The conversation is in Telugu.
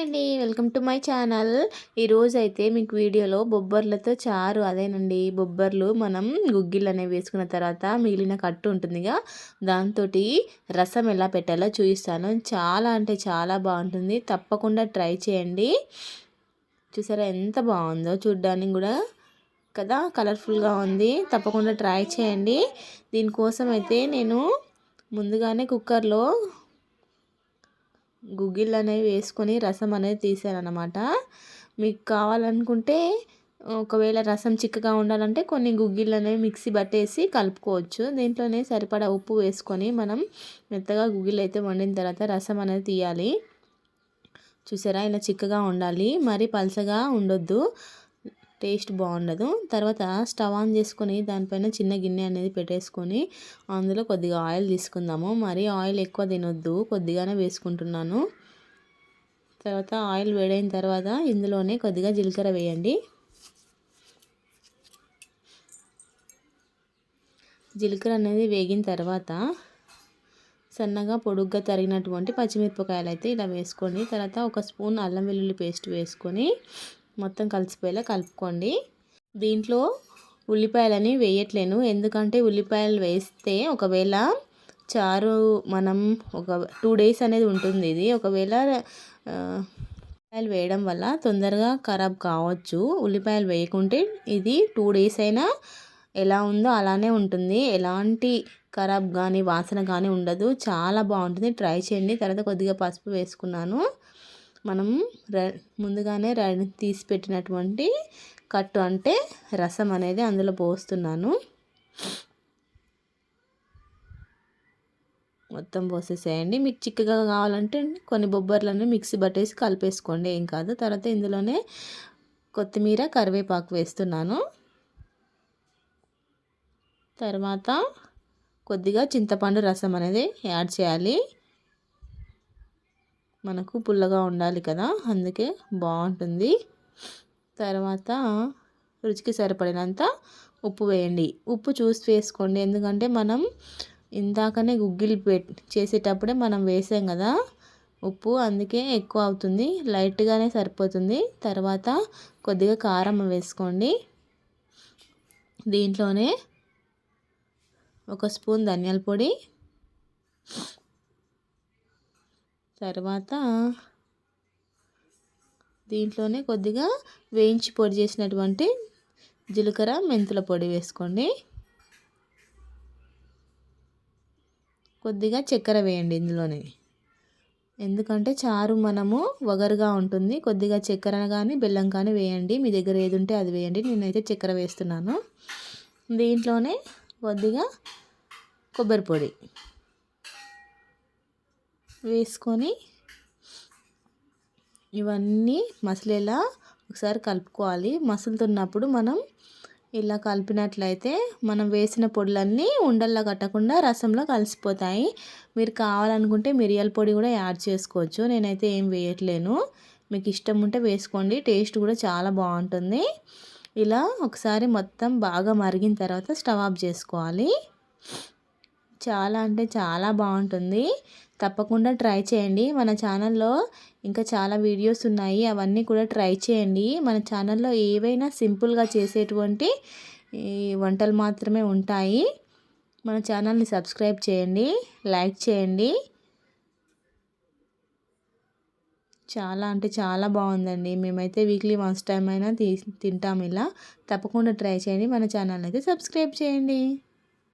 అండి. Welcome to my channel. ఈరోజు అయితే మీకు వీడియోలో బొబ్బర్లతో చారు అదేనండి. బొబ్బర్లు మనం గుగ్గిళ్ళు అనేవి వేసుకున్న తర్వాత మిగిలిన కట్టు ఉంటుందిగా. దాంతో రసం ఎలా పెట్టాలో చూపిస్తాను చాలా అంటే చాలా బాగుంటుంది. తప్పకుండా ట్రై చేయండి. చూసారా ఎంత బాగుందో చూడ్డానికి కూడా కదా కలర్ఫుల్గా ఉంది. తప్పకుండా ట్రై చేయండి. దీనికోసం అయితే నేను ముందుగానే కుక్కర్లో గుగ్గిళ్ళు అనేవి వేసుకొని రసం అనేది తీసాను అనమాట మీకు కావాలనుకుంటే ఒకవేళ రసం చిక్కగా ఉండాలంటే కొన్ని గుగ్గిళ్ళు అనేవి మిక్సీ పట్టేసి కలుపుకోవచ్చు. దీంట్లోనే సరిపడా ఉప్పు వేసుకొని మనం మెత్తగా గుగ్గిళ్ళు అయితే వండిన తర్వాత రసం అనేది తీయాలి. చూసారా? ఇలా చిక్కగా ఉండాలి. మరి పలసగా ఉండొద్దు. టేస్ట్ బాగుండదు. తర్వాత స్టవ్ ఆన్ చేసుకొని దానిపైన చిన్న గిన్నె అనేది పెట్టేసుకొని అందులో కొద్దిగా ఆయిల్ తీసుకుందాము. మరి ఆయిల్ ఎక్కువ తినొద్దు. కొద్దిగానే వేసుకుంటున్నాను. తర్వాత ఆయిల్ వేడైన తర్వాత ఇందులోనే కొద్దిగా జీలకర్ర వేయండి. జీలకర్ర అనేది వేగిన తర్వాత సన్నగా పొడుగ్గా తరిగినటువంటి పచ్చిమిరపకాయలు అయితే ఇలా వేసుకోండి. తర్వాత ఒక స్పూన్ అల్లం వెల్లుల్లి పేస్ట్ వేసుకొని మొత్తం కలిసిపోయేలా కలుపుకోండి. దీంట్లో ఉల్లిపాయలని వేయట్లేను. ఎందుకంటే ఉల్లిపాయలు వేస్తే ఒకవేళ చారు మనం ఒక టూ డేస్ అనేది ఉంటుంది ఇది. ఒకవేళ ఉల్లిపాయలు వేయడం వల్ల తొందరగా ఖరాబ్ కావచ్చు. ఉల్లిపాయలు వేయకుంటే ఇది టూ డేస్ అయినా ఎలా ఉందో అలానే ఉంటుంది. ఎలాంటి ఖరాబ్ కానీ వాసన కానీ ఉండదు. చాలా బాగుంటుంది. ట్రై చేయండి. తర్వాత కొద్దిగా పసుపు వేసుకున్నాను. మనం ముందుగానే తీసి పెట్టినటువంటి కట్టు అంటే రసం అనేది అందులో పోస్తున్నాను. మొత్తం పోసేసేయండి. మీకు చిక్కగా కావాలంటే కొన్ని బొబ్బర్లను మిక్సీ పట్టేసి కలిపేసుకోండి. ఏం కాదు. తర్వాత ఇందులోనే కొత్తిమీర కరివేపాకు వేస్తున్నాను. తర్వాత కొద్దిగా చింతపండు రసం అనేది యాడ్ చేయాలి. మనకు పుల్లగా ఉండాలి కదా అందుకే బాగుంటుంది. తర్వాత రుచికి సరిపడినంత ఉప్పు వేయండి. ఉప్పు చూసి వేసుకోండి. ఎందుకంటే మనం ఇందాకనే గుగ్గిలు పెట్ చేసేటప్పుడే మనం వేసాం కదా ఉప్పు అందుకే ఎక్కువ అవుతుంది లైట్గానే సరిపోతుంది. తర్వాత కొద్దిగా కారం వేసుకోండి. దీంట్లోనే ఒక స్పూన్ ధనియాల పొడి తర్వాత దీంట్లోనే కొద్దిగా వేయించి పొడి చేసినటువంటి జీలకర్ర మెంతుల పొడి వేసుకోండి. కొద్దిగా చక్కెర వేయండి ఇందులోనే. ఎందుకంటే చారు మనము వగరుగా ఉంటుంది. కొద్దిగా చక్కెర కానీ బెల్లం కానీ వేయండి. మీ దగ్గర ఏది ఉంటే అది వేయండి. నేనైతే చక్కెర వేస్తున్నాను. దీంట్లోనే కొద్దిగా కొబ్బరి పొడి. వేసుకొని ఇవన్నీ మసలేలా ఒకసారి కలుపుకోవాలి. మసులుతున్నప్పుడు మనం ఇలా కలిపినట్లయితే మనం వేసిన పొడులన్నీ ఉండల్లా కట్టకుండా రసంలో కలిసిపోతాయి. మీరు కావాలనుకుంటే మిరియాల పొడి కూడా యాడ్ చేసుకోవచ్చు. నేనైతే ఏం వేయట్లేను. మీకు ఇష్టం ఉంటే వేసుకోండి. టేస్ట్ కూడా చాలా బాగుంటుంది. ఇలా ఒకసారి మొత్తం బాగా మరిగిన తర్వాత స్టవ్ ఆఫ్ చేసుకోవాలి. చాలా అంటే చాలా బాగుంటుంది. తప్పకుండా ట్రై చేయండి. మన ఛానల్లో ఇంకా చాలా వీడియోస్ ఉన్నాయి. అవన్నీ కూడా ట్రై చేయండి. మన ఛానల్లో ఏవైనా సింపుల్గా చేసేటువంటి వంటలు మాత్రమే ఉంటాయి. మన ఛానల్ని సబ్స్క్రైబ్ చేయండి. లైక్ చేయండి. చాలా అంటే చాలా బాగుందండి. మేమైతే వీక్లీ వన్స్ టైం అయినా తీ తింటాం ఇలా. తప్పకుండా ట్రై చేయండి. మన ఛానల్ అయితే సబ్స్క్రైబ్ చేయండి.